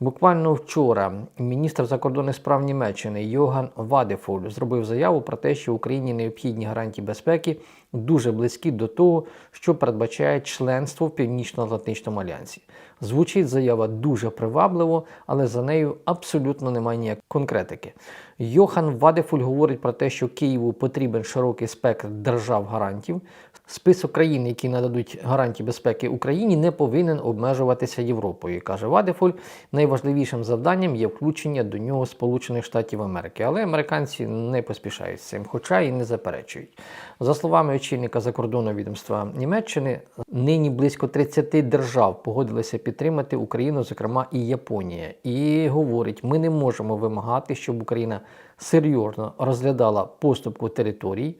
Буквально вчора міністр закордонних справ Німеччини Йоган Вадефоль зробив заяву про те, що Україні необхідні гарантії безпеки дуже близькі до того, що передбачає членство в Північно-Атлантичному альянсі. Звучить заява дуже привабливо, але за нею абсолютно немає ніякої конкретики. Йохан Вадефуль говорить про те, що Києву потрібен широкий спектр держав гарантів. Список країн, які нададуть гарантії безпеки Україні, не повинен обмежуватися Європою. каже Вадефуль. Найважливішим завданням є включення до нього Сполучених Штатів Америки, але американці не поспішають з цим, хоча і не заперечують. За словами очільника закордонного відомства Німеччини, нині близько 30 держав погодилися підтримати Україну, зокрема і Японія. І говорить, ми не можемо вимагати, щоб Україна серйозно розглядала поступку територій,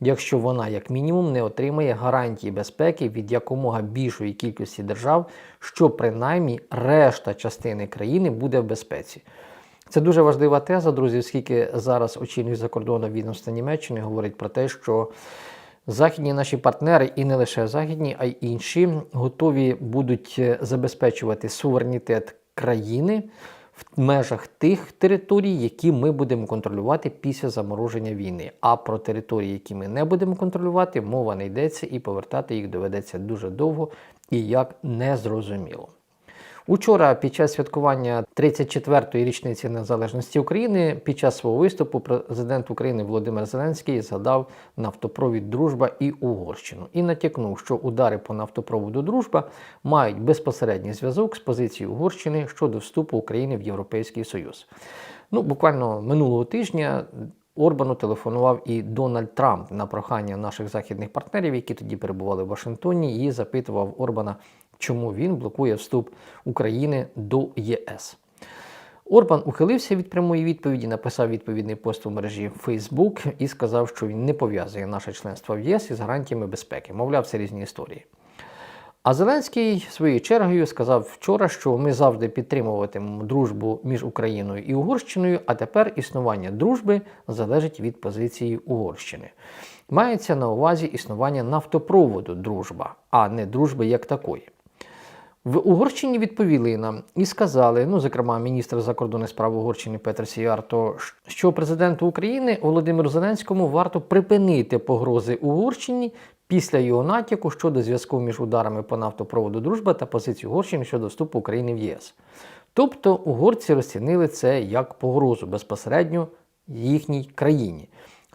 якщо вона, як мінімум, не отримає гарантії безпеки від якомога більшої кількості держав, що принаймні решта частини країни буде в безпеці. Це дуже важлива теза, друзі, оскільки зараз очільник закордонного відомства Німеччини говорить про те, що західні наші партнери, і не лише західні, а й інші, готові будуть е, забезпечувати суверенітет країни в межах тих територій, які ми будемо контролювати після замороження війни. А про території, які ми не будемо контролювати, мова не йдеться, і повертати їх доведеться дуже довго і як незрозуміло. Учора, під час святкування 34-ї річниці незалежності України, під час свого виступу президент України Володимир Зеленський згадав нафтопровід Дружба і Угорщину і натякнув, що удари по нафтопроводу Дружба мають безпосередній зв'язок з позицією Угорщини щодо вступу України в Європейський Союз. Ну, буквально минулого тижня. Орбану телефонував і Дональд Трамп на прохання наших західних партнерів, які тоді перебували в Вашингтоні, і запитував Орбана, чому він блокує вступ України до ЄС. Орбан ухилився від прямої відповіді, написав відповідний пост у мережі Facebook і сказав, що він не пов'язує наше членство в ЄС із гарантіями безпеки. Мовляв, це різні історії. А Зеленський своєю чергою сказав вчора, що ми завжди підтримуватимемо дружбу між Україною і Угорщиною, а тепер існування дружби залежить від позиції Угорщини. Мається на увазі існування нафтопроводу дружба, а не дружби як такої. В Угорщині відповіли нам і сказали, ну, зокрема, міністр закордонних справ Угорщини Петр Сіярто, що президенту України Володимиру Зеленському варто припинити погрози Угорщині після його натяку щодо зв'язку між ударами по нафтопроводу Дружба та позицію Угорщини щодо вступу України в ЄС. Тобто угорці розцінили це як погрозу безпосередньо їхній країні.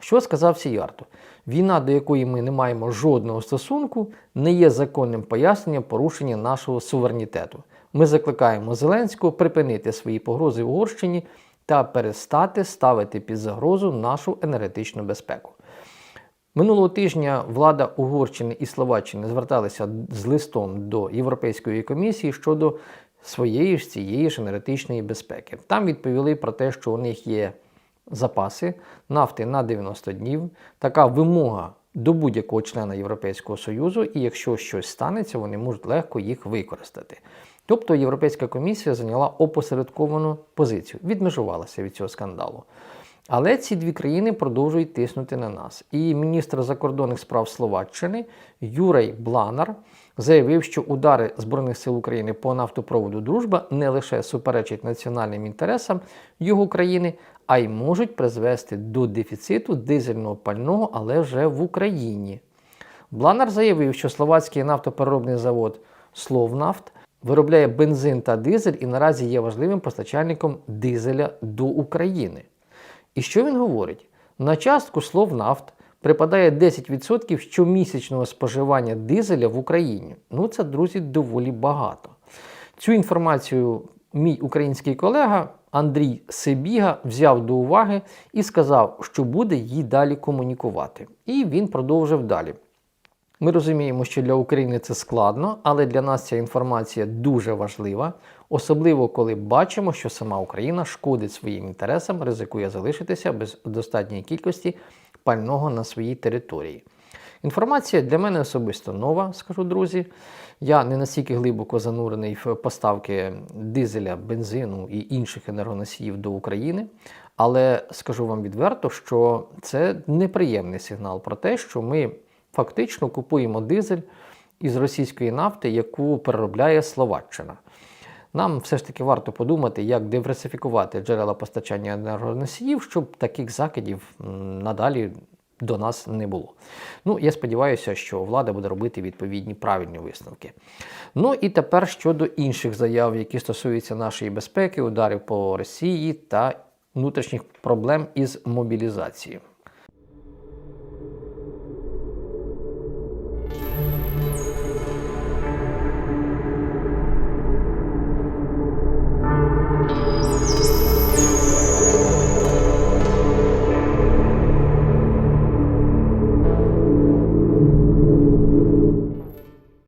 Що сказав Сіярто? Війна, до якої ми не маємо жодного стосунку, не є законним поясненням порушення нашого суверенітету. Ми закликаємо Зеленського припинити свої погрози в Угорщині та перестати ставити під загрозу нашу енергетичну безпеку. Минулого тижня влада Угорщини і Словаччини зверталися з листом до Європейської комісії щодо своєї ж цієї ж енергетичної безпеки. Там відповіли про те, що у них є запаси нафти на 90 днів. Така вимога до будь-якого члена Європейського Союзу, і якщо щось станеться, вони можуть легко їх використати. Тобто Європейська комісія зайняла опосередковану позицію, відмежувалася від цього скандалу. Але ці дві країни продовжують тиснути на нас. І міністр закордонних справ Словаччини Юрій Бланар заявив, що удари Збройних сил України по нафтопроводу Дружба не лише суперечать національним інтересам його країни, а й можуть призвести до дефіциту дизельного пального, але вже в Україні. Бланар заявив, що словацький нафтопереробний завод Словнафт виробляє бензин та дизель і наразі є важливим постачальником дизеля до України. І що він говорить? На частку Словнафт припадає 10% щомісячного споживання дизеля в Україні. Ну, це, друзі, доволі багато. Цю інформацію мій український колега Андрій Сибіга взяв до уваги і сказав, що буде її далі комунікувати. І він продовжив далі. Ми розуміємо, що для України це складно, але для нас ця інформація дуже важлива, особливо коли бачимо, що сама Україна шкодить своїм інтересам, ризикує залишитися без достатньої кількості пального на своїй території. Інформація для мене особисто нова, скажу друзі. Я не настільки глибоко занурений в поставки дизеля, бензину і інших енергоносіїв до України, але скажу вам відверто, що це неприємний сигнал про те, що ми фактично купуємо дизель із російської нафти, яку переробляє Словаччина. Нам все ж таки варто подумати, як диверсифікувати джерела постачання енергоносіїв, щоб таких закидів надалі до нас не було. Ну, я сподіваюся, що влада буде робити відповідні правильні висновки. Ну і тепер щодо інших заяв, які стосуються нашої безпеки, ударів по Росії та внутрішніх проблем із мобілізацією.